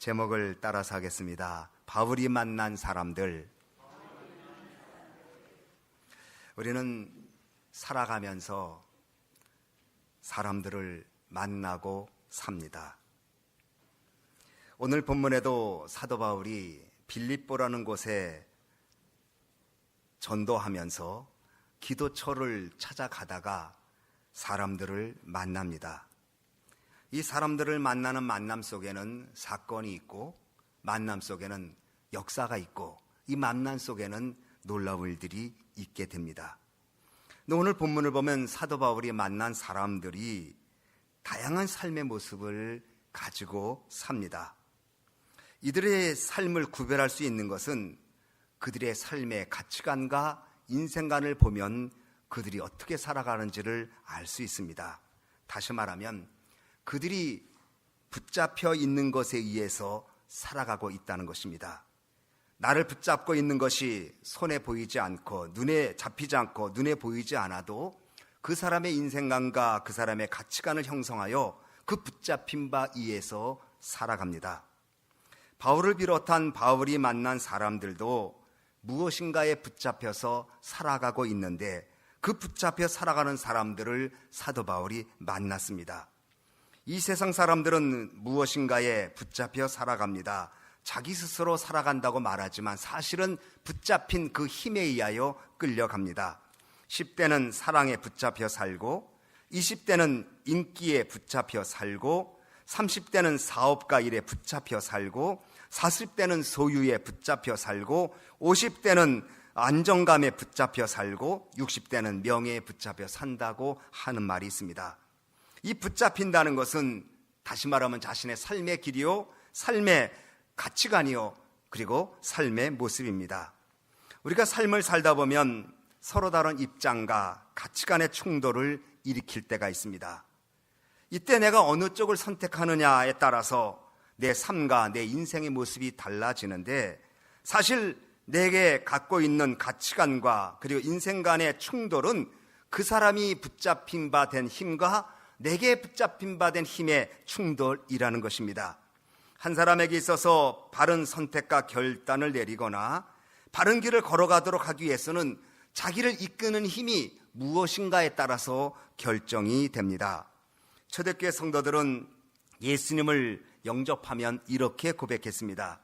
제목을 따라서 하겠습니다. 바울이 만난 사람들. 우리는 살아가면서 사람들을 만나고 삽니다. 오늘 본문에도 사도 바울이 빌립보라는 곳에 전도하면서 기도처를 찾아가다가 사람들을 만납니다. 이 사람들을 만나는 만남 속에는 사건이 있고 만남 속에는 역사가 있고 이 만남 속에는 놀라운 일들이 있게 됩니다. 오늘 본문을 보면 사도 바울이 만난 사람들이 다양한 삶의 모습을 가지고 삽니다. 이들의 삶을 구별할 수 있는 것은 그들의 삶의 가치관과 인생관을 보면 그들이 어떻게 살아가는지를 알 수 있습니다. 다시 말하면 그들이 붙잡혀 있는 것에 의해서 살아가고 있다는 것입니다. 나를 붙잡고 있는 것이 손에 보이지 않고 눈에 잡히지 않고 눈에 보이지 않아도 그 사람의 인생관과 그 사람의 가치관을 형성하여 그 붙잡힌 바 위에서 살아갑니다. 바울을 비롯한 바울이 만난 사람들도 무엇인가에 붙잡혀서 살아가고 있는데 그 붙잡혀 살아가는 사람들을 사도 바울이 만났습니다. 이 세상 사람들은 무엇인가에 붙잡혀 살아갑니다. 자기 스스로 살아간다고 말하지만 사실은 붙잡힌 그 힘에 의하여 끌려갑니다. 10대는 사랑에 붙잡혀 살고, 20대는 인기에 붙잡혀 살고, 30대는 사업가 일에 붙잡혀 살고, 40대는 소유에 붙잡혀 살고, 50대는 안정감에 붙잡혀 살고, 60대는 명예에 붙잡혀 산다고 하는 말이 있습니다. 이 붙잡힌다는 것은 다시 말하면 자신의 삶의 길이요, 삶의 가치관이요, 그리고 삶의 모습입니다. 우리가 삶을 살다 보면 서로 다른 입장과 가치관의 충돌을 일으킬 때가 있습니다. 이때 내가 어느 쪽을 선택하느냐에 따라서 내 삶과 내 인생의 모습이 달라지는데 사실 내게 갖고 있는 가치관과 그리고 인생 간의 충돌은 그 사람이 붙잡힌 바 된 힘과 내게 붙잡힌 바 된 힘의 충돌이라는 것입니다. 한 사람에게 있어서 바른 선택과 결단을 내리거나 바른 길을 걸어가도록 하기 위해서는 자기를 이끄는 힘이 무엇인가에 따라서 결정이 됩니다. 초대교회 성도들은 예수님을 영접하면 이렇게 고백했습니다.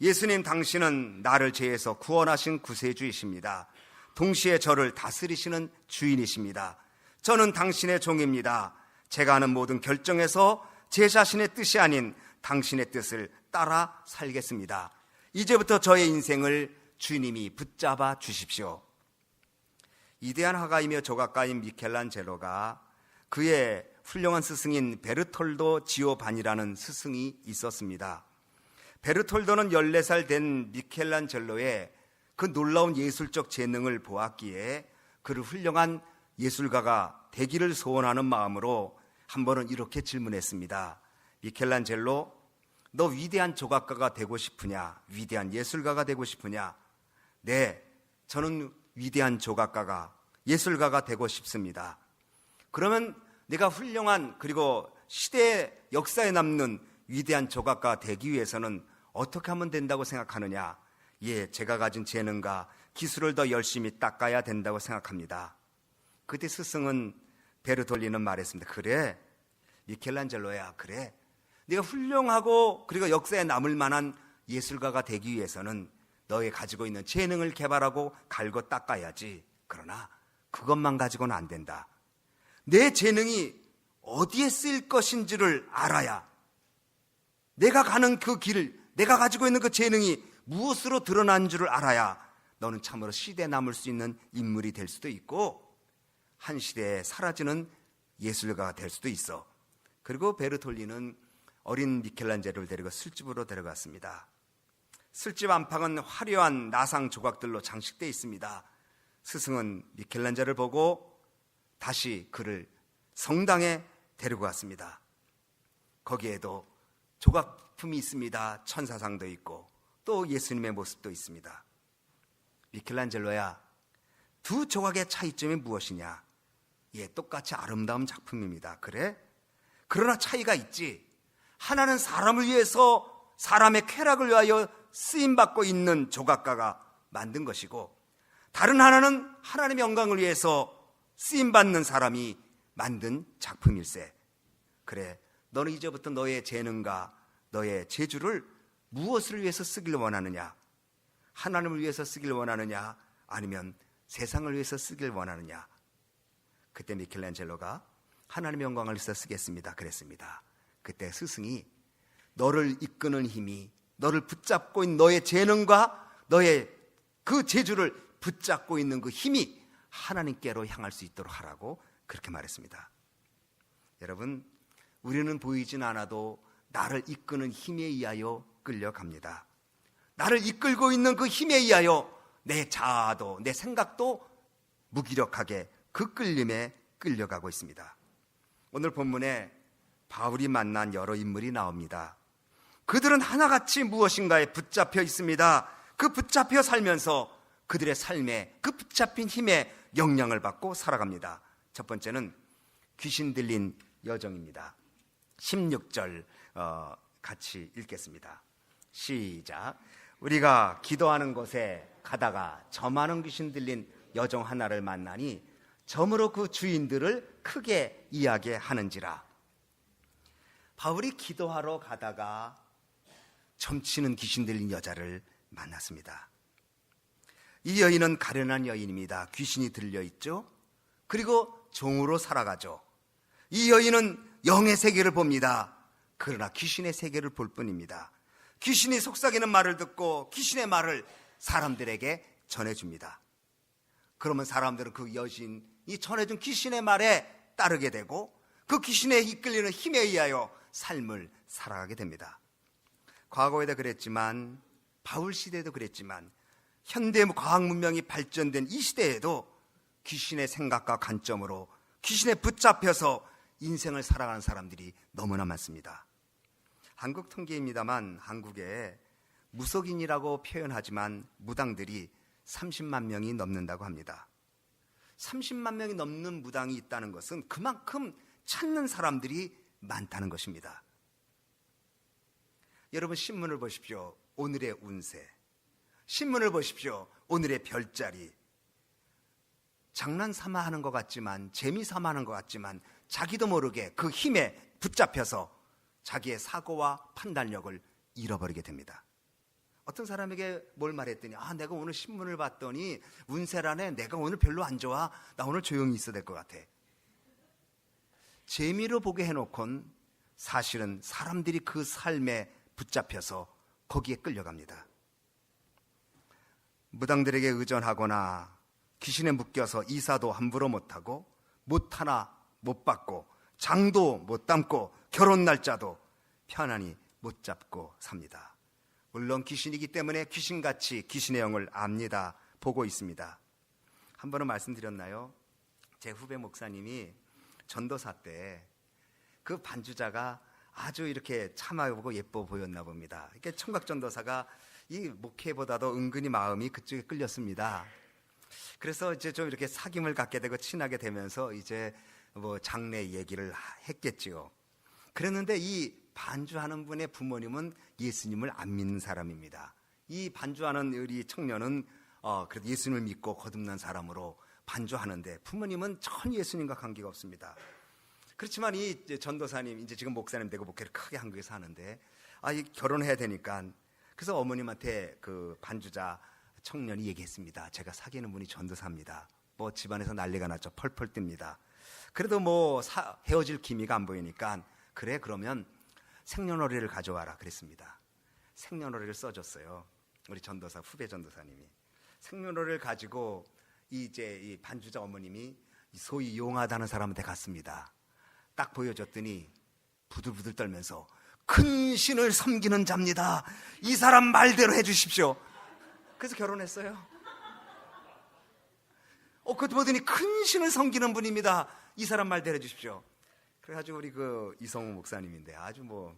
예수님 당신은 나를 죄에서 구원하신 구세주이십니다. 동시에 저를 다스리시는 주인이십니다. 저는 당신의 종입니다. 제가 하는 모든 결정에서 제 자신의 뜻이 아닌 당신의 뜻을 따라 살겠습니다. 이제부터 저의 인생을 주님이 붙잡아 주십시오. 이대한 화가이며 조각가인 미켈란젤로가 그의 훌륭한 스승인 베르톨도 지오반이라는 스승이 있었습니다. 베르톨도는 14살 된 미켈란젤로의 그 놀라운 예술적 재능을 보았기에 그를 훌륭한 예술가가 되기를 소원하는 마음으로 한 번은 이렇게 질문했습니다. 미켈란젤로, 너 위대한 조각가가 되고 싶으냐? 위대한 예술가가 되고 싶으냐? 네, 저는 위대한 조각가가, 예술가가 되고 싶습니다. 그러면 내가 훌륭한 그리고 시대 역사에 남는 위대한 조각가 되기 위해서는 어떻게 하면 된다고 생각하느냐? 예, 제가 가진 재능과 기술을 더 열심히 닦아야 된다고 생각합니다. 그때 스승은 베르톨리는 말했습니다. 그래, 미켈란젤로야, 그래. 네가 훌륭하고 그리고 역사에 남을 만한 예술가가 되기 위해서는 너의 가지고 있는 재능을 개발하고 갈고 닦아야지. 그러나 그것만 가지고는 안 된다. 내 재능이 어디에 쓰일 것인지를 알아야 내가 가는 그 길을 내가 가지고 있는 그 재능이 무엇으로 드러난 줄을 알아야 너는 참으로 시대에 남을 수 있는 인물이 될 수도 있고 한 시대에 사라지는 예술가가 될 수도 있어. 그리고 베르톨리는 어린 미켈란젤로를 데리고 술집으로 데려갔습니다. 술집 안방은 화려한 나상 조각들로 장식되어 있습니다. 스승은 미켈란젤를 보고 다시 그를 성당에 데리고 갔습니다. 거기에도 조각품이 있습니다. 천사상도 있고 또 예수님의 모습도 있습니다. 미켈란젤로야, 두 조각의 차이점이 무엇이냐? 예, 똑같이 아름다운 작품입니다. 그래? 그러나 차이가 있지. 하나는 사람을 위해서 사람의 쾌락을 위하여 쓰임 받고 있는 조각가가 만든 것이고 다른 하나는 하나님의 영광을 위해서 쓰임 받는 사람이 만든 작품일세. 그래, 너는 이제부터 너의 재능과 너의 재주를 무엇을 위해서 쓰길 원하느냐? 하나님을 위해서 쓰길 원하느냐? 아니면 세상을 위해서 쓰길 원하느냐? 그때 미켈란젤로가 하나님의 영광을 위해서 쓰겠습니다. 그랬습니다. 그때 스승이 너를 이끄는 힘이 너를 붙잡고 있는 너의 재능과 너의 그 재주를 붙잡고 있는 그 힘이 하나님께로 향할 수 있도록 하라고 그렇게 말했습니다. 여러분, 우리는 보이진 않아도 나를 이끄는 힘에 의하여 끌려갑니다. 나를 이끌고 있는 그 힘에 의하여 내 자아도 내 생각도 무기력하게 그 끌림에 끌려가고 있습니다. 오늘 본문에 바울이 만난 여러 인물이 나옵니다. 그들은 하나같이 무엇인가에 붙잡혀 있습니다. 그 붙잡혀 살면서 그들의 삶에 그 붙잡힌 힘에 영향을 받고 살아갑니다. 첫 번째는 귀신 들린 여정입니다. 16절 어, 같이 읽겠습니다. 시작. 우리가 기도하는 곳에 가다가 저 많은 귀신 들린 여정 하나를 만나니 점으로 그 주인들을 크게 이야기하는지라. 바울이 기도하러 가다가 점치는 귀신 들린 여자를 만났습니다. 이 여인은 가련한 여인입니다. 귀신이 들려 있죠. 그리고 종으로 살아가죠. 이 여인은 영의 세계를 봅니다. 그러나 귀신의 세계를 볼 뿐입니다. 귀신이 속삭이는 말을 듣고 귀신의 말을 사람들에게 전해줍니다. 그러면 사람들은 그 여신 이 전해준 귀신의 말에 따르게 되고 그 귀신에 이끌리는 힘에 의하여 삶을 살아가게 됩니다. 과거에도 그랬지만 바울 시대에도 그랬지만 현대 과학 문명이 발전된 이 시대에도 귀신의 생각과 관점으로 귀신에 붙잡혀서 인생을 살아가는 사람들이 너무나 많습니다. 한국 통계입니다만 한국에 무속인이라고 표현하지만 무당들이 30만 명이 넘는다고 합니다. 30만 명이 넘는 무당이 있다는 것은 그만큼 찾는 사람들이 많다는 것입니다. 여러분 신문을 보십시오. 오늘의 운세. 신문을 보십시오. 오늘의 별자리. 장난 삼아 하는 것 같지만 재미 삼아 하는 것 같지만 자기도 모르게 그 힘에 붙잡혀서 자기의 사고와 판단력을 잃어버리게 됩니다. 어떤 사람에게 뭘 말했더니 아 내가 오늘 신문을 봤더니 운세란에 내가 오늘 별로 안 좋아. 나 오늘 조용히 있어야 될 것 같아. 재미로 보게 해놓곤 사실은 사람들이 그 삶에 붙잡혀서 거기에 끌려갑니다. 무당들에게 의존하거나 귀신에 묶여서 이사도 함부로 못하고 못 하나 못 받고 장도 못 담고 결혼 날짜도 편안히 못 잡고 삽니다. 물론 귀신이기 때문에 귀신같이 귀신의 영을 압니다. 보고 있습니다. 한 번은 말씀드렸나요? 제 후배 목사님이 전도사 때 그 반주자가 아주 이렇게 참하고 예뻐 보였나 봅니다. 이렇게 청각 전도사가 이 목회보다도 은근히 마음이 그쪽에 끌렸습니다. 그래서 이제 좀 이렇게 사귐을 갖게 되고 친하게 되면서 이제 뭐 장래 얘기를 했겠지요. 그랬는데 이 반주하는 분의 부모님은 예수님을 안 믿는 사람입니다. 이 반주하는 우리 청년은 어, 그래도 예수님을 믿고 거듭난 사람으로 반주하는데 부모님은 전 예수님과 관계가 없습니다. 그렇지만 이 전도사님, 이제 지금 목사님 되고 목회를 크게 한국에서 하는데, 아, 이 결혼해야 되니까. 그래서 어머님한테 그 반주자 청년이 얘기했습니다. 제가 사귀는 분이 전도사입니다. 뭐 집안에서 난리가 났죠. 펄펄 뜹니다. 그래도 뭐 사, 헤어질 기미가 안 보이니까 그래 그러면 생년월일을 가져와라 그랬습니다. 생년월일을 써줬어요. 우리 전도사 후배 전도사님이 생년월일을 가지고 이제 이 반주자 어머님이 소위 용하다는 사람한테 갔습니다. 딱 보여줬더니 부들부들 떨면서 큰 신을 섬기는 자입니다. 이 사람 말대로 해주십시오. 그래서 결혼했어요. 어, 그것도 보더니 큰 신을 섬기는 분입니다. 이 사람 말대로 해주십시오. 그래가지고 우리 그 이성우 목사님인데 아주 뭐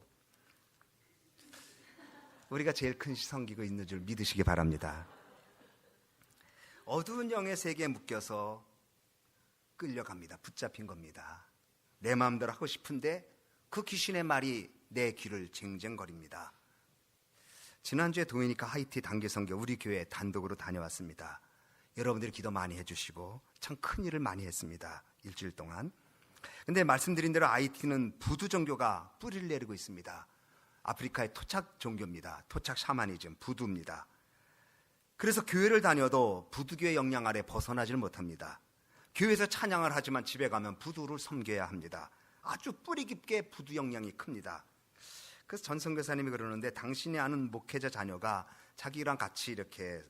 우리가 제일 큰 섬기고 있는 줄 믿으시기 바랍니다. 어두운 영의 세계에 묶여서 끌려갑니다. 붙잡힌 겁니다. 내 마음대로 하고 싶은데 그 귀신의 말이 내 귀를 쟁쟁거립니다. 지난주에 도미니카 하이티 단기 선교 우리 교회 단독으로 다녀왔습니다. 여러분들이 기도 많이 해주시고 참 큰 일을 많이 했습니다. 일주일 동안. 근데 말씀드린 대로 하이티는 부두 종교가 뿌리를 내리고 있습니다. 아프리카의 토착 종교입니다. 토착 샤머니즘, 부두입니다. 그래서 교회를 다녀도 부두교의 영향 아래 벗어나질 못합니다. 교회에서 찬양을 하지만 집에 가면 부두를 섬겨야 합니다. 아주 뿌리 깊게 부두 영향이 큽니다. 그래서 전 선교사님이 그러는데 당신이 아는 목회자 자녀가 자기랑 같이 이렇게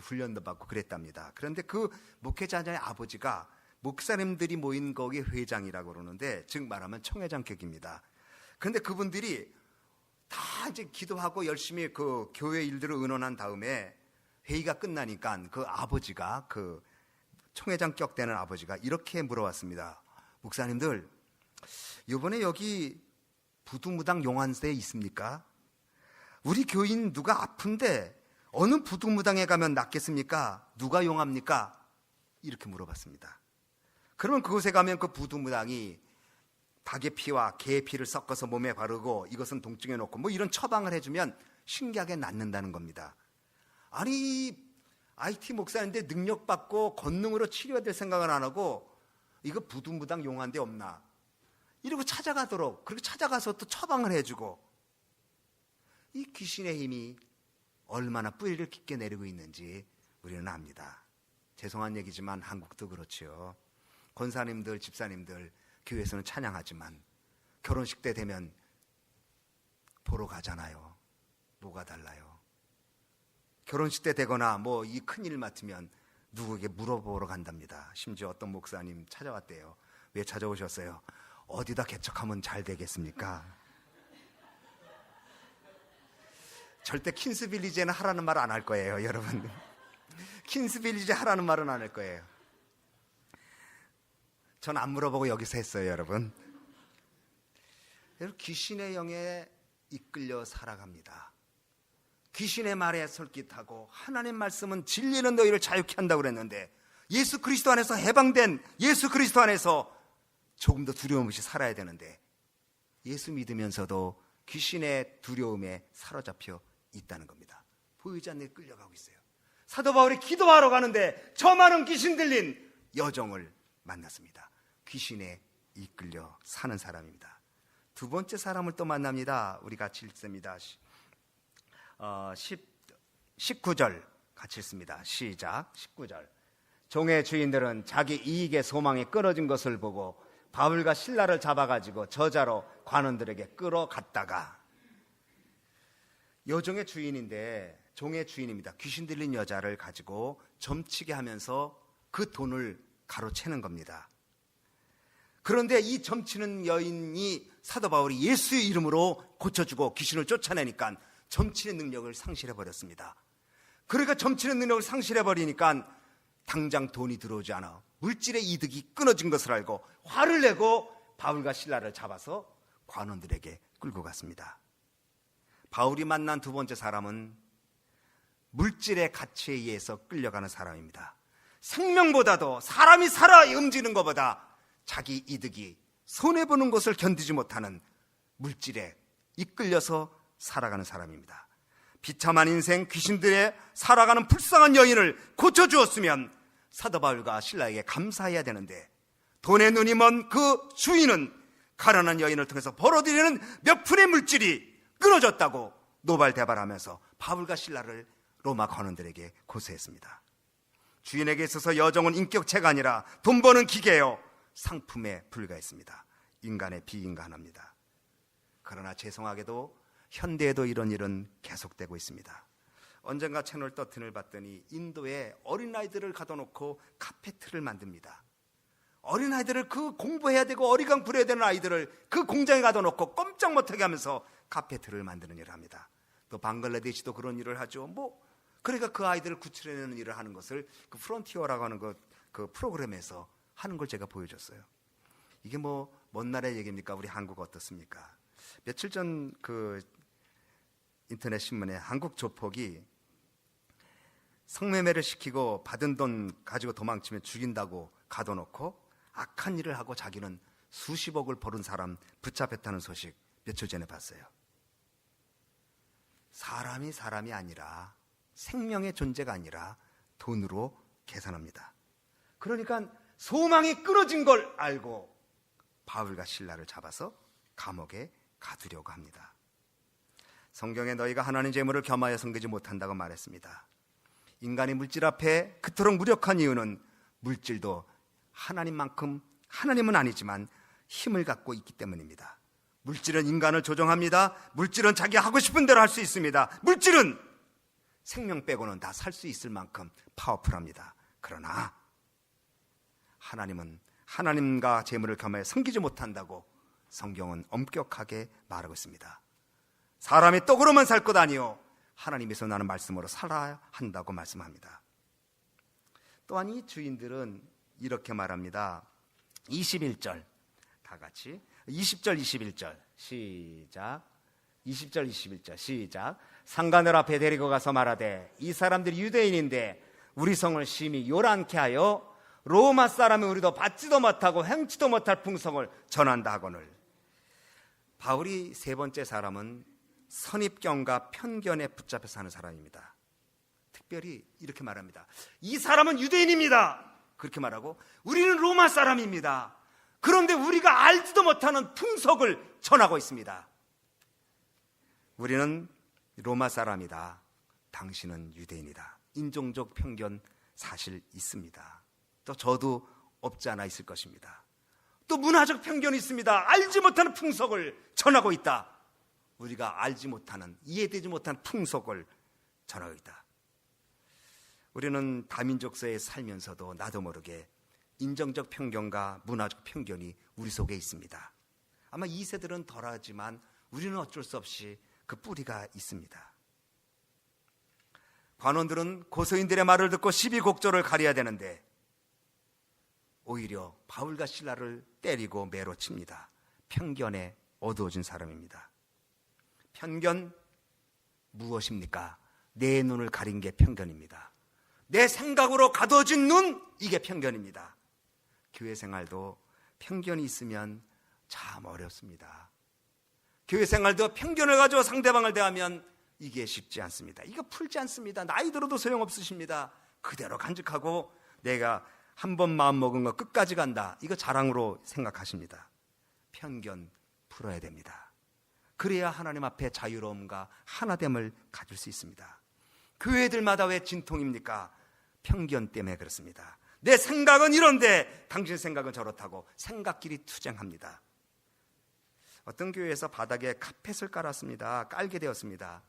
훈련도 받고 그랬답니다. 그런데 그 목회자 자녀의 아버지가 목사님들이 모인 거기 회장이라고 그러는데 즉 말하면 청회장격입니다. 그런데 그분들이 다 이제 기도하고 열심히 그 교회 일들을 의논한 다음에 회의가 끝나니까 그 아버지가 그 총회장격 되는 아버지가 이렇게 물어왔습니다. 목사님들, 이번에 여기 부두무당 용환대에 있습니까? 우리 교인 누가 아픈데 어느 부두무당에 가면 낫겠습니까? 누가 용합니까? 이렇게 물어봤습니다. 그러면 그곳에 가면 그 부두무당이 닭의 피와 개의 피를 섞어서 몸에 바르고 이것은 동증해 놓고 뭐 이런 처방을 해주면 신기하게 낫는다는 겁니다. 아니 IT 목사인데 능력 받고 권능으로 치료될 생각을 안 하고 이거 부두무당 용한 데 없나? 이러고 찾아가도록 그렇게 찾아가서 또 처방을 해주고 이 귀신의 힘이 얼마나 뿌리를 깊게 내리고 있는지 우리는 압니다. 죄송한 얘기지만 한국도 그렇지요. 권사님들, 집사님들 교회에서는 찬양하지만 결혼식 때 되면 보러 가잖아요. 뭐가 달라요? 결혼식 때 되거나 뭐 이 큰일 맡으면 누구에게 물어보러 간답니다. 심지어 어떤 목사님 찾아왔대요. 왜 찾아오셨어요? 어디다 개척하면 잘 되겠습니까? 절대 킨스빌리제는 하라는 말 안 할 거예요, 여러분. 킨스빌리제 하라는 말은 안 할 거예요. 전 안 물어보고 여기서 했어요, 여러분. 귀신의 영에 이끌려 살아갑니다. 귀신의 말에 솔깃하고 하나님 말씀은 진리는 너희를 자유케 한다고 그랬는데 예수 그리스도 안에서 해방된 예수 그리스도 안에서 조금 더 두려움 없이 살아야 되는데 예수 믿으면서도 귀신의 두려움에 사로잡혀 있다는 겁니다. 보이지 않는 끌려가고 있어요. 사도 바울이 기도하러 가는데 저 많은 귀신 들린 여정을 만났습니다. 귀신에 이끌려 사는 사람입니다. 두 번째 사람을 또 만납니다. 우리 같이 읽습니다. 어, 10, 19절 같이 읽습니다. 시작. 19절. 종의 주인들은 자기 이익의 소망이 끊어진 것을 보고 바울과 신라를 잡아가지고 저자로 관원들에게 끌어갔다가 여종의 주인인데 종의 주인입니다. 귀신 들린 여자를 가지고 점치게 하면서 그 돈을 가로채는 겁니다. 그런데 이 점치는 여인이 사도 바울이 예수의 이름으로 고쳐주고 귀신을 쫓아내니까 점치는 능력을 상실해 버렸습니다. 그러니까 점치는 능력을 상실해 버리니까 당장 돈이 들어오지 않아 물질의 이득이 끊어진 것을 알고 화를 내고 바울과 신라를 잡아서 관원들에게 끌고 갔습니다. 바울이 만난 두 번째 사람은 물질의 가치에 의해서 끌려가는 사람입니다. 생명보다도 사람이 살아 움직이는 것보다 자기 이득이 손해보는 것을 견디지 못하는 물질에 이끌려서 살아가는 사람입니다. 비참한 인생 귀신들의 살아가는 불쌍한 여인을 고쳐주었으면 사도 바울과 신라에게 감사해야 되는데 돈의 눈이 먼 그 주인은 가난한 여인을 통해서 벌어들이는 몇 푼의 물질이 끊어졌다고 노발대발하면서 바울과 신라를 로마 관원들에게 고소했습니다. 주인에게 있어서 여정은 인격체가 아니라 돈 버는 기계요 상품에 불과했습니다. 인간의 비인간합니다. 그러나 죄송하게도 현대에도 이런 일은 계속되고 있습니다. 언젠가 채널 떠튼을 봤더니 인도에 어린아이들을 가둬놓고 카페트를 만듭니다. 어린아이들을 그 공부해야 되고 어리광 부려야 되는 아이들을 그 공장에 가둬놓고 꼼짝 못하게 하면서 카페트를 만드는 일을 합니다. 또 방글라데시도 그런 일을 하죠. 뭐 그러니까 그 아이들을 구출해내는 일을 하는 것을 그 프론티어라고 하는 그, 그 프로그램에서 하는 걸 제가 보여줬어요. 이게 뭐 먼 나라의 얘기입니까? 우리 한국 어떻습니까? 며칠 전 그 인터넷 신문에 한국 조폭이 성매매를 시키고 받은 돈 가지고 도망치면 죽인다고 가둬놓고 악한 일을 하고 자기는 수십억을 벌은 사람 붙잡혔다는 소식 며칠 전에 봤어요. 사람이 사람이 아니라 생명의 존재가 아니라 돈으로 계산합니다. 그러니까 소망이 끊어진 걸 알고 바울과 신라를 잡아서 감옥에 가두려고 합니다. 성경에 너희가 하나님 재물을 겸하여 섬기지 못한다고 말했습니다. 인간이 물질 앞에 그토록 무력한 이유는 물질도 하나님만큼 하나님은 아니지만 힘을 갖고 있기 때문입니다. 물질은 인간을 조종합니다. 물질은 자기 하고 싶은 대로 할 수 있습니다. 물질은 생명 빼고는 다 살 수 있을 만큼 파워풀합니다. 그러나 하나님은 하나님과 재물을 겸하여 섬기지 못한다고 성경은 엄격하게 말하고 있습니다. 사람이 떡으로만 살 것 아니요. 하나님에서 나는 말씀으로 살아야 한다고 말씀합니다. 또한 이 주인들은 이렇게 말합니다. 21절. 다 같이. 20절 21절. 시작. 20절 21절. 시작. 상관을 앞에 데리고 가서 말하되 이 사람들이 유대인인데 우리 성을 심히 요란케 하여 로마 사람이 우리도 받지도 못하고 행치도 못할 풍성을 전한다 하거늘 바울이 세 번째 사람은 선입견과 편견에 붙잡혀 사는 사람입니다. 특별히 이렇게 말합니다. 이 사람은 유대인입니다. 그렇게 말하고 우리는 로마 사람입니다. 그런데 우리가 알지도 못하는 풍속을 전하고 있습니다. 우리는 로마 사람이다. 당신은 유대인이다. 인종적 편견 사실 있습니다. 또 저도 없지 않아 있을 것입니다. 또 문화적 편견이 있습니다. 알지 못하는 풍속을 전하고 있다. 우리가 알지 못하는, 이해되지 못한 풍속을 전하고 있다. 우리는 다민족사에 살면서도 나도 모르게 인정적 편견과 문화적 편견이 우리 속에 있습니다. 아마 2세들은 덜하지만 우리는 어쩔 수 없이 그 뿌리가 있습니다. 관원들은 고소인들의 말을 듣고 시비곡절을 가려야 되는데 오히려 바울과 신라를 때리고 매로 칩니다. 편견에 어두워진 사람입니다. 편견 무엇입니까? 내 눈을 가린 게 편견입니다. 내 생각으로 가둬진 눈 이게 편견입니다. 교회 생활도 편견이 있으면 참 어렵습니다. 교회 생활도 편견을 가지고 상대방을 대하면 이게 쉽지 않습니다. 이거 풀지 않습니다. 나이 들어도 소용없으십니다. 그대로 간직하고 내가 한 번 마음 먹은 거 끝까지 간다. 이거 자랑으로 생각하십니다. 편견 풀어야 됩니다. 그래야 하나님 앞에 자유로움과 하나됨을 가질 수 있습니다. 교회들마다 왜 진통입니까? 편견 때문에 그렇습니다. 내 생각은 이런데 당신 생각은 저렇다고 생각끼리 투쟁합니다. 어떤 교회에서 바닥에 카펫을 깔았습니다. 깔게 되었습니다.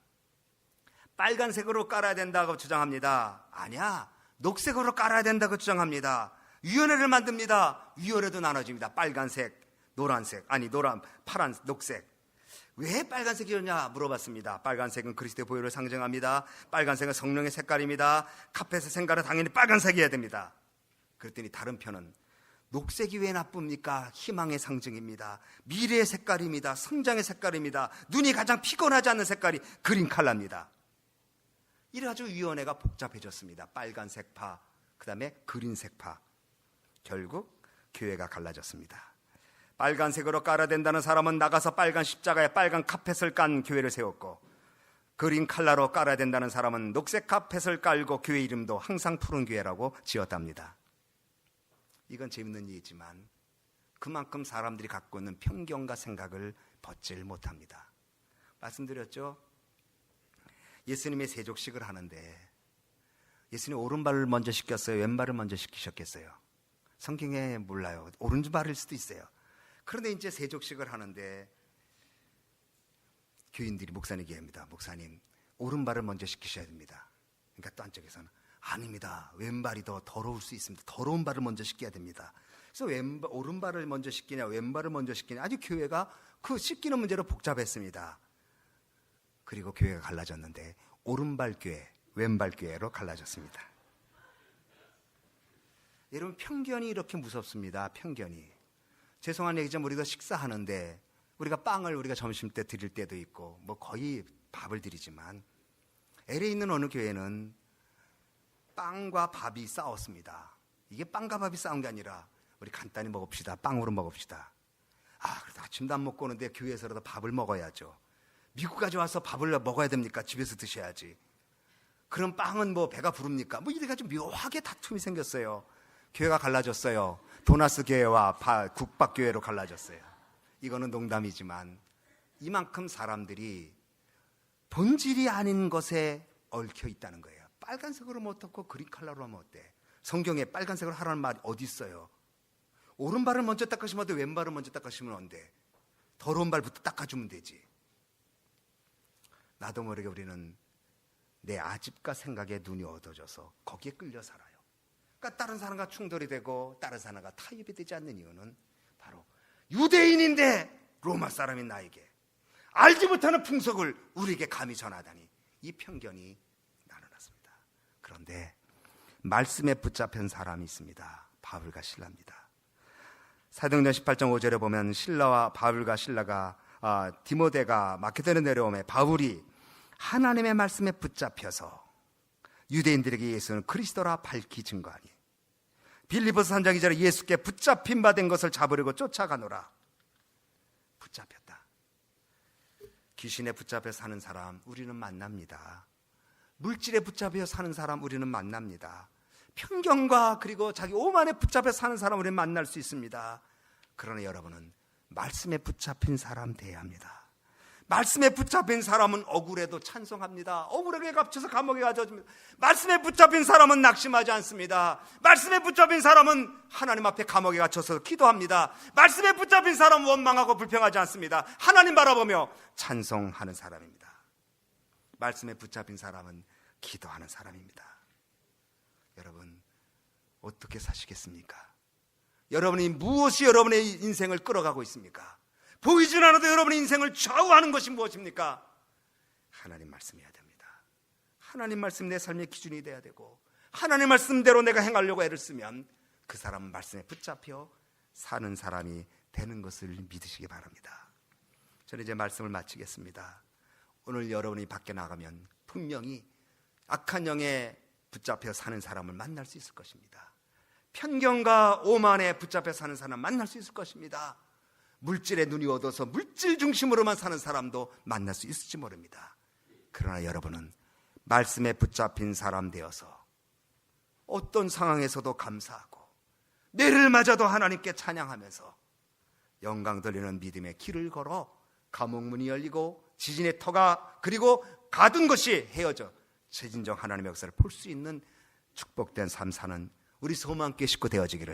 빨간색으로 깔아야 된다고 주장합니다. 아니야. 녹색으로 깔아야 된다고 주장합니다. 위원회를 만듭니다. 위원회도 나눠집니다. 빨간색, 노란색, 아니 노란, 파란, 녹색. 왜 빨간색이었냐 물어봤습니다. 빨간색은 그리스도의 보혈을 상징합니다. 빨간색은 성령의 색깔입니다. 카펫의 색깔은 당연히 빨간색이어야 됩니다. 그랬더니 다른 편은 녹색이 왜 나쁩니까? 희망의 상징입니다. 미래의 색깔입니다. 성장의 색깔입니다. 눈이 가장 피곤하지 않는 색깔이 그린 칼라입니다. 이래 가지고 위원회가 복잡해졌습니다. 빨간색 파, 그 다음에 그린색 파. 결국 교회가 갈라졌습니다. 빨간색으로 깔아야 된다는 사람은 나가서 빨간 십자가에 빨간 카펫을 깐 교회를 세웠고, 그린 칼라로 깔아야 된다는 사람은 녹색 카펫을 깔고 교회 이름도 항상 푸른 교회라고 지었답니다. 이건 재밌는 얘기지만 그만큼 사람들이 갖고 있는 편견과 생각을 벗질 못합니다. 말씀드렸죠? 예수님의 세족식을 하는데 예수님 오른발을 먼저 시켰어요? 왼발을 먼저 시키셨겠어요? 성경에 몰라요. 오른발일 수도 있어요. 그런데 이제 세족식을 하는데 교인들이 목사님에게 합니다. 목사님, 오른발을 먼저 시키셔야 됩니다. 그러니까 또 한쪽에서는 아닙니다. 왼발이 더 더러울 수 있습니다. 더러운 발을 먼저 씻겨야 됩니다. 그래서 왼발, 오른발을 먼저 씻기냐, 왼발을 먼저 씻기냐. 아주 교회가 그 씻기는 문제로 복잡했습니다. 그리고 교회가 갈라졌는데, 오른발 교회, 왼발 교회로 갈라졌습니다. 여러분, 편견이 이렇게 무섭습니다. 편견이. 죄송한 얘기지만 우리가 식사하는데, 우리가 빵을 우리가 점심 때 드릴 때도 있고, 뭐 거의 밥을 드리지만, LA 있는 어느 교회는 빵과 밥이 싸웠습니다. 이게 빵과 밥이 싸운 게 아니라 우리 간단히 먹읍시다. 빵으로 먹읍시다. 아, 그래도 아침도 안 먹고 오는데 교회에서라도 밥을 먹어야죠. 미국까지 와서 밥을 먹어야 됩니까? 집에서 드셔야지. 그럼 빵은 뭐 배가 부릅니까? 뭐 이래가지고 묘하게 다툼이 생겼어요. 교회가 갈라졌어요. 도나스 교회와 바- 국박교회로 갈라졌어요. 이거는 농담이지만 이만큼 사람들이 본질이 아닌 것에 얽혀 있다는 거예요. 빨간색으로 하면 어떻고 그린 컬러로 하면 어때? 성경에 빨간색으로 하라는 말이 어디 있어요? 오른발을 먼저 닦으시면 돼. 왼발을 먼저 닦으시면 안 돼. 더러운 발부터 닦아주면 되지. 나도 모르게 우리는 내 아집과 생각에 눈이 어두워져서 거기에 끌려 살아요. 그러니까 다른 사람과 충돌이 되고 다른 사람과 타협이 되지 않는 이유는 바로 유대인인데 로마 사람인 나에게 알지 못하는 풍속을 우리에게 감히 전하다니 이 편견이 나는 났습니다. 그런데 말씀에 붙잡힌 사람이 있습니다. 바울과 신라입니다. 사도행전 18장 5절에 보면 신라와 바울과 신라가 아, 디모데가 마케도에 내려오매 바울이 하나님의 말씀에 붙잡혀서 유대인들에게 예수는 그리스도라 밝히 증거하니 빌리포스 3장 2절에 예수께 붙잡힌 바 된 것을 잡으려고 쫓아가노라. 붙잡혔다. 귀신에 붙잡혀 사는 사람 우리는 만납니다. 물질에 붙잡혀 사는 사람 우리는 만납니다. 편견과 그리고 자기 오만에 붙잡혀 사는 사람 우리는 만날 수 있습니다. 그러나 여러분은 말씀에 붙잡힌 사람 돼야 합니다 말씀에 붙잡힌 사람은 억울해도 찬송합니다. 억울하게 값쳐서 감옥에 가져집니다. 말씀에 붙잡힌 사람은 낙심하지 않습니다. 말씀에 붙잡힌 사람은 하나님 앞에 감옥에 갇혀서 기도합니다. 말씀에 붙잡힌 사람은 원망하고 불평하지 않습니다. 하나님 바라보며 찬송하는 사람입니다. 말씀에 붙잡힌 사람은 기도하는 사람입니다. 여러분, 어떻게 사시겠습니까? 여러분이 무엇이 여러분의 인생을 끌어가고 있습니까? 보이진 않아도 여러분의 인생을 좌우하는 것이 무엇입니까? 하나님 말씀이어야 됩니다. 하나님 말씀 내 삶의 기준이 돼야 되고 하나님 말씀대로 내가 행하려고 애를 쓰면 그 사람은 말씀에 붙잡혀 사는 사람이 되는 것을 믿으시기 바랍니다. 저는 이제 말씀을 마치겠습니다. 오늘 여러분이 밖에 나가면 분명히 악한 영에 붙잡혀 사는 사람을 만날 수 있을 것입니다. 편견과 오만에 붙잡혀 사는 사람 만날 수 있을 것입니다. 물질에 눈이 어두워서 물질 중심으로만 사는 사람도 만날 수 있을지 모릅니다. 그러나 여러분은 말씀에 붙잡힌 사람 되어서 어떤 상황에서도 감사하고 내를 맞아도 하나님께 찬양하면서 영광 돌리는 믿음의 길을 걸어 감옥 문이 열리고 지진의 터가 그리고 가둔 것이 헤어져 재진정 하나님의 역사를 볼 수 있는 축복된 삶 사는 우리 소망께 식구 되어지기를